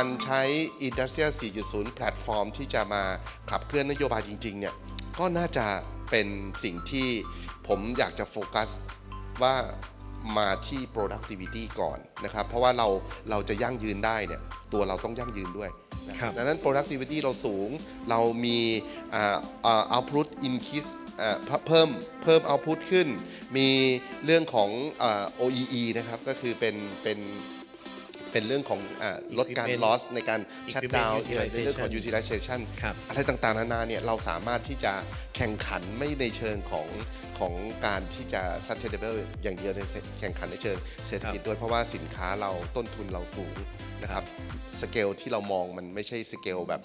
การใช้ Industrial 4.0 แพลตฟอร์มที่จะมาขับเคลื่อนนโยบายจริงๆเนี่ยก็น่าจะเป็นสิ่งที่ผมอยากจะโฟกัสว่ามาที่ productivity ก่อนนะครับ เพราะว่าเราเราจะยั่งยืนได้เนี่ยตัวเราต้องยั่งยืนด้วยนะครับดังนั้น productivity เราสูง เรามีอ่าอ่า output increase อ่าเพิ่มเพิ่ม output ขึ้น มีเรื่องของอ่า OEE นะครับ ก็คือเป็นเป็น เป็นเรื่องของอาลดการ Equipment loss ในการ shut Equipment down utilization ในเรื่องของ utilization ครับอะไรต่างๆ นานาเนี่ยเราสามารถที่จะแข่งขันไม่ในเชิงของของการที่จะ sustainable อย่างเดียวในแข่งขันในเชิงเศรษฐกิจด้วยเพราะว่าสินค้าเราต้นทุนเราสูงนะครับสเกลที่เรามองมันไม่ใช่สเกลแบบ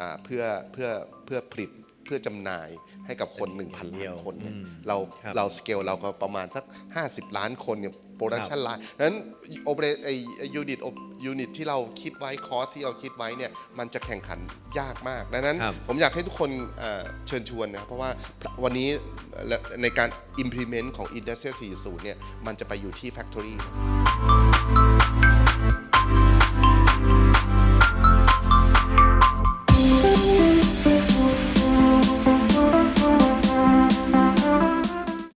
อ่าเพื่อเพื่อเพื่อผลิต เพื่อจำหน่ายให้กับคน 1,000เดีล้ายวนคนเนี่ยอืมเราครับเราสเกลเราก็ประมาณสัก 50 ล้านคนเนี่ยโปรดักชันล้านนั้นโอเปเรไอยูนิตยูนิตที่เราคิดไว้คอสที่เราคิดไว้เนี่ยมันจะแข่งขันยากมากดังนั้น ครับ ผมอยากให้ทุกคนเอ่อเชิญชวนนะครับเพราะว่าวันนี้ในการ implement ของ Industrial 4.0 เนี่ย มันจะไปอยู่ที่ Factory